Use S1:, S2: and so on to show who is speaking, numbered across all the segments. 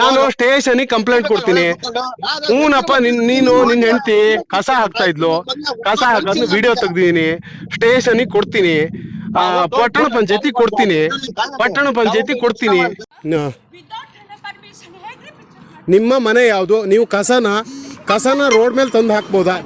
S1: ನಾನು station complaint ಕೊಡ್ತೀನಿ. ಹೂನಪ್ಪ ನಿನ್ ನೀನು ನಿನ್ ಹೆಂಡತಿ ಕಸ ಹಾಕ್ತಾ ಇದ್ಲು. ಕಸ ಹಾಕೋದು ವಿಡಿಯೋ ತೆಗ್ದಿದೀನಿ ಸ್ಟೇಷನ್ ಕೊಡ್ತೀನಿ. ಆ, ಪಟ್ಟಣ ಪಂಚಾಯತಿ ಕೊಡ್ತೀನಿ. ಪಟ್ಟಣ ಪಂಚಾಯತಿ ಕೊಡ್ತೀನಿ. ನಿಮ್ಮ ಮನೆ ಯಾವುದು? ನೀವು ಕಸನ ಕಸನ ರೋಡ್ ಮೇಲೆ ತಂದು ಹಾಕ್ಬೋದಾ?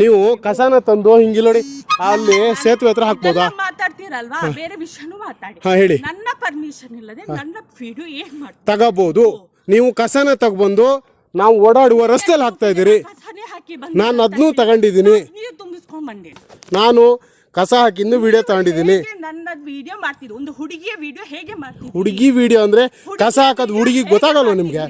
S1: ನೀವು ಕಸನ ತಂದು ಹಿಂಗಿಲ್ಲೋಡಿ ನೋಡಿ ಅಲ್ಲಿ ಸೇತುವೆ ಹತ್ರ ಹಾಕ್ಬೋದಾ?
S2: ಇದೆಲ್ಲ ಮಾತಾಡ್ತೀರಲ್ವಾ? ಬೇರೆ ವಿಷಯನೂ ಮಾತಾಡಿ.
S1: ಹಾ ಹೇಳಿ.
S2: ನನ್ನ ಪರ್ಮಿಷನ್ ಇಲ್ಲದೆ ನನ್ನ ವಿಡಿಯೋ ಏನ್
S1: ತಗೋಬಹುದು ನೀವು ಕಸನ ತಗೊಬಂದು ನಾವು ಓಡಾಡುವ ರಸ್ತೆಯಲ್ಲಿ ಹಾಕ್ತಾ ಇದ್ದೀರಿ.
S2: ಕಸನೇ ಹಾಕಿ
S1: ನಾನು ಅದನ್ನೂ ತಗೊಂಡಿದ್ದೀನಿ.
S2: ನೀರು ತುಂಬಿಸ್ಕೊಂಡ್ ಬಂದೆ
S1: ನಾನು ಕಸ ಹಾಕಿಂದು ವಿಡಿಯೋ ತಗೊಂಡಿದ್ದೀನಿ.
S2: ಹೇಗೆ ನನ್ನ ವಿಡಿಯೋ ಮಾಡ್ತಿದ್ದು? ಒಂದು ಹುಡುಗಿಯ ವಿಡಿಯೋ ಹೇಗೆ ಮಾಡ್ತಿದ್ದು
S1: ಹುಡುಗಿ ವಿಡಿಯೋ ಅಂದ್ರೆ ಕಸ ಹಾಕೋದು ಹುಡುಗಿ ಗೊತ್ತಾಗಲ್ವ ನಿಮ್ಗೆ?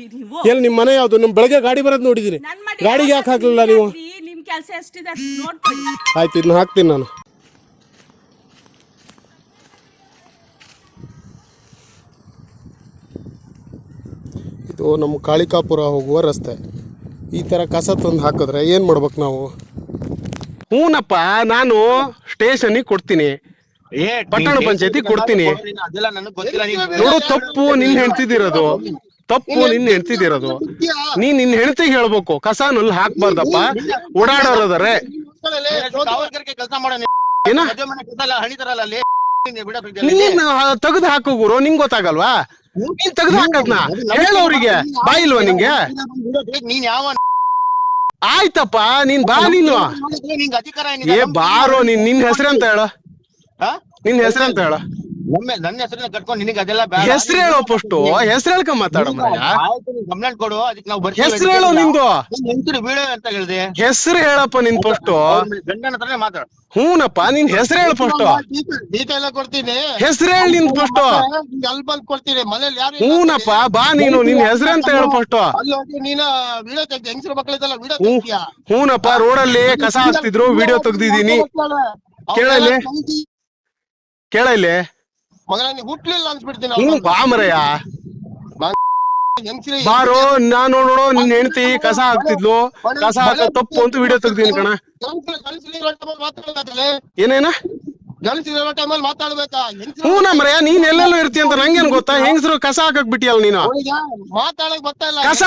S1: ಎಲ್ಲಿ ನಿಮ್ಮ ಮನೆ ಯಾವ್ದು? ನಿಮ್ ಬೆಳಗ್ಗೆ ಗಾಡಿ ಬರೋದು ನೋಡಿದೀನಿ. ಗಾಡಿಗೆ ಯಾಕೆ ಹಾಕ್ಲಿಲ್ಲ ನೀವು?
S2: ನಿಮ್ ಕೆಲಸ ಎಷ್ಟಿದೆ ಅಷ್ಟ್ ನೋಡ್ಕೊಳ್ಳಿ.
S1: ಆಯ್ತು ಇದನ್ನ ಹಾಕ್ತೀನಿ ನಾನು. ಇದು ನಮ್ಮ ಕಾಳಿಕಾಪುರ ಹೋಗುವ ರಸ್ತೆ. ಈ ಥರ ಕಸ ತಂದು ಹಾಕಿದ್ರೆ ಏನು ಮಾಡ್ಬೇಕು ನಾವು? ಹೂನಪ್ಪ ನಾನು ಸ್ಟೇಷನಿಗೆ ಕೊಡ್ತೀನಿ.
S3: ಏ,
S1: ಪಟ್ಟಣ ಪಂಚಾಯತಿ ಕೊಡ್ತೀನಿ. ನೋಡು ತಪ್ಪು ನಿನ್ ಹೆಣ್ತಿದಿರೋದು ತಪ್ಪು ನಿನ್ ಹೆಣ್ತಿದಿರೋದು ನೀನ್ ನಿನ್ ಹೆಣ್ತಿಗೆ ಹೇಳ್ಬೇಕು ಕಸ ನಲ್ಲಿ ಹಾಕ್ಬಾರ್ದಪ್ಪ ಓಡಾಡೋರದಾರೆ ಏನ? ತೆಗ್ದು ಹಾಕು ಗುರು ನಿಂಗ್ ಗೊತ್ತಾಗಲ್ವಾ? ನೀನ್ ತೆಗೆದು ಹಾಕದ್ನ ಹೇಳೋರಿಗೆ ಬಾ ಇಲ್ವಾ ನಿಂಗೆ?
S3: ನೀನ್ ಯಾವ
S1: ಆಯ್ತಪ್ಪ ನೀನ್ ಬಾ ನೀನು. ಏ ಬಾರೋ ನೀನ್ ನಿನ್ ಹೆಸರಂತ ಹೇಳ? ನಿನ್ ಹೆಸರಂತ ಹೇಳ.
S3: ಒಮ್ಮೆ ನನ್ನ ಹೆಸರನ್ನ ಕಟ್ಕೊಂಡು ನಿನಗೆ ಅದೆಲ್ಲ ಬೇಡ.
S1: ಹೆಸರು ಹೇಳೋ ಫಸ್ಟ್ ಹೆಸರು ಹೇಳ್ಕ ಮಾತಾಡಮ್ರಯ್ಯ
S3: ಕಂಪ್ಲೇಂಟ್ ಕೊಡು ಅದಕ್ಕೆ ನಾವು ಬರ್ತೀವಿ
S1: ಹೆಸರು ಹೇಳೋ ನಿಂದು.
S3: ಹೆಂಚೂರು ಬೀಳು ಅಂತ ಹೇಳಿದೆ.
S1: ಹೆಸರು ಹೇಳಪ್ಪ ನಿನ್ ಫಸ್ಟ್
S3: ಗಂಡನ ಹತ್ರನೇ ಮಾತಾಡು.
S1: ಹೂನಪ್ಪ ನಿನ್ ಹೆಸರು ಹೇಳ ಫಸ್ಟ್
S4: ಡೀಟೇಲ್ ಕೊಡ್ತೀನಿ.
S1: ಹೆಸರು ಹೇಳ ನಿನ್ ಫಸ್ಟ್
S4: ಅಲ್ಲಿ ಬಂದ್ ಕೊಡ್ತೀನಿ. ಮನೇಲಿ ಯಾರು
S1: ಹೂನಪ್ಪ ಬಾ ನೀನು ನಿನ್ ಅಂತ ಹೇಳ ಫಸ್ಟ್
S4: ಅಲ್ಲಿ ಹೋಗಿ ನೀನು ವಿಡಿಯೋ ತೆಗ್ದು ಹೆಂಗಸರ ಮಕ್ಕಳಿದ್ದಲ್ಲ ವಿಡಿಯೋ ತೆಗ್ತೀಯಾ?
S1: ಹೂನಪ್ಪ ರೋಡಲ್ಲಿ ಕಸ ಹಾಕ್ತಿದ್ರು ವಿಡಿಯೋ ತೆಗ್ದಿದೀನಿ ಕೇಳಲ್ಲಿ? ಕೇಳ
S4: ಮಗನ ನೀ ಹುಟ್ಲಿಲ್ಲ ಅನ್ಸ್ಬಿಡ್ತೀನಿ
S1: ಹ್ಞೂ ಬಾ ಮರಯ್ಯ.
S4: ಹೆಂಗಸ್ರಿ?
S1: ಬಾರೋ ನಾನು ನೋಡೋ ನಿನ್ ಹೆಂಡತಿ ಕಸ ಹಾಕ್ತಿದ್ಲು. ಕಸ ಹಾಕ ತಪ್ಪು ಅಂತ ವಿಡಿಯೋ ತೆಗ್ದೀನಿ ಕಣ.
S4: ಮಾತಾಡ್ಬೇಕಾದ್ರೆ
S1: ಏನೇನ?
S4: ಗಣಸಿರೋ ಟೈಮಲ್ಲಿ ಮಾತಾಡ್ಬೇಕಾ? ಹೆಂಗಸ್ರು?
S1: ಹ್ಞೂ ಮರಯ್ಯ ನೀನ್ ಎಲ್ಲೆಲ್ಲೋ ಇರ್ತಿ ಅಂತ ನಂಗೇನ್ ಗೊತ್ತಾ? ಹೆಂಗಸರು ಕಸ ಹಾಕಕ್ ಬಿಟ್ಟಿಯಲ್ಲ ನೀನು?
S4: ಅವ್ನಿಗೆ ಮಾತಾಡಕ್ ಬರ್ತಾ ಇಲ್ಲ.
S1: ಕಸ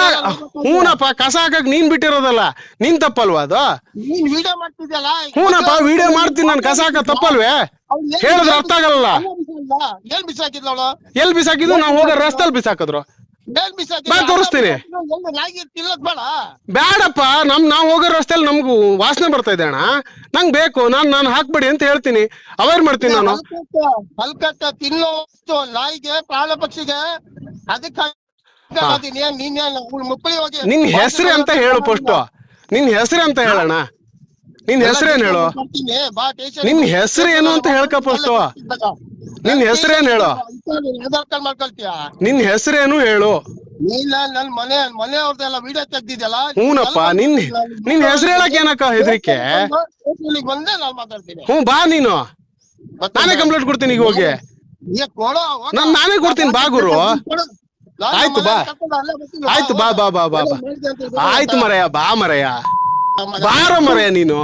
S1: ಹೂನಪ್ಪ ಕಸ ಹಾಕಕ್ ನೀನ್ ಬಿಟ್ಟಿರೋದಲ್ಲ. ನಿನ್ ತಪ್ಪಲ್ವಾ ಅದು?
S4: ನೀನ್ ವಿಡಿಯೋ ಮಾಡ್ತಿದ್ಯಲ್ಲ?
S1: ಹೂನಪ್ಪ ವಿಡಿಯೋ ಮಾಡ್ತೀನಿ ನಾನು. ಕಸ ಹಾಕ ತಪ್ಪಲ್ವೇ? ಹೇಳಿದ್ರೆ ಅರ್ಥ ಆಗಲ್ಲ
S4: ಏನ್ ಬಿಸಾಕಿದ್ಲ ಅವಳ
S1: ಎಲ್ ಬಿಸಾಕಿದ್ರು ನಾವು ಹೋಗೋ ರಸ್ತೆಲ್ ಬಿಸಾಕಿದ್ರು.
S4: ಏನ್ ಬಿಸಾಕಿದ್ಲ?
S1: ಬಾ, ತೋರಿಸ್ತೀನಿ.
S4: ಎಲ್ಲಿ ನಾಯಿ ತಿನ್ನೋದ್ ಬೇಡ.
S1: ಬೇಡಪ್ಪ ನಮ್ ನಾವ್ ಹೋಗೋ ರಸ್ತೆಲ್ ನಮ್ಗೂ ವಾಸನೆ ಬರ್ತಾ ಇದೆ ಅಣ್ಣ. ನಂಗ್ ಬೇಕು ನಾನ್ ನಾನು ಹಾಕ್ಬೇಡಿ ಅಂತ ಹೇಳ್ತೀನಿ. ಅವಾಯ್ಡ್ ಮಾಡ್ತೀನಿ ನಾನು.
S4: ಹಲ್ಕಟ್ಟ ತಿನ್ನೋ ವಸ್ತು ನಾಯಿಗೆ ಪ್ರಾಣ ಪಕ್ಷಿಗೆ ಅದಕ್ಕೆ ನೀನ್ ಮುಕ್ಕಳಿ ಹೋಗಿ
S1: ನಿನ್ ಹೆಸರು ಅಂತ ಹೇಳು ಫಸ್ಟ್. ನಿನ್ ಹೆಸರು ಅಂತ ಹೇಳಣ್ಣ ನಿನ್ ಹೆಸರೇನ್ ಹೇಳು?
S4: ಕೊಡ್ತೀನಿ, ಬಾ ಸ್ಟೇಷನ್
S1: ನಿನ್ ಹೆಸರು ಏನು ಅಂತ ಹೇಳ್ಕ ಫಸ್ಟ್. ನಿನ್ ಹೆಸರೇನ್ ಹೇಳು?
S4: ಆಧಾರ್ ಕಾರ್ಡ್ ಮಾಡ್ಕೊಳ್ತೀಯ?
S1: ನಿನ್ ಹೆಸರೇನು ಹೇಳು?
S4: ಇಲ್ಲ ನನ್ ಮನೆ ಮನೆ ಅವ್ರದ್ದೆಲ್ಲ ವಿಡಿಯೋ ತೆಗ್ದಿದ್ಯಲ್ಲ?
S1: ಹೂನಪ್ಪ ನಿನ್ ನಿನ್ ಹೆಸರು ಹೇಳಕ್ ಏನಕ್ಕ ಹೆದರಿಕೆ?
S4: ಬಂದೆ ನಾನು ಮಾತಾಡ್ತೀನಿ.
S1: ಹ್ಞೂ ಬಾ ನೀನು. ನಾನೇ ಕಂಪ್ಲೇಂಟ್ ಕೊಡ್ತೀನಿ ಈಗ ಹೋಗಿ. ನಾನ್ ನಾನೇ ಕೊಡ್ತೀನಿ ಬಾ ಗುರು. ಆಯ್ತು ಬಾ. ಆಯ್ತು ಬಾ ಬಾ. ಬಾ ಬಾ ಬಾ. ಆಯ್ತು ಮರಯ್ಯ ಬಾ ಮರಯ್ಯ.
S4: ಬಾರ
S1: ಬಾರೋ ಮರಯ್ಯ ನೀನು.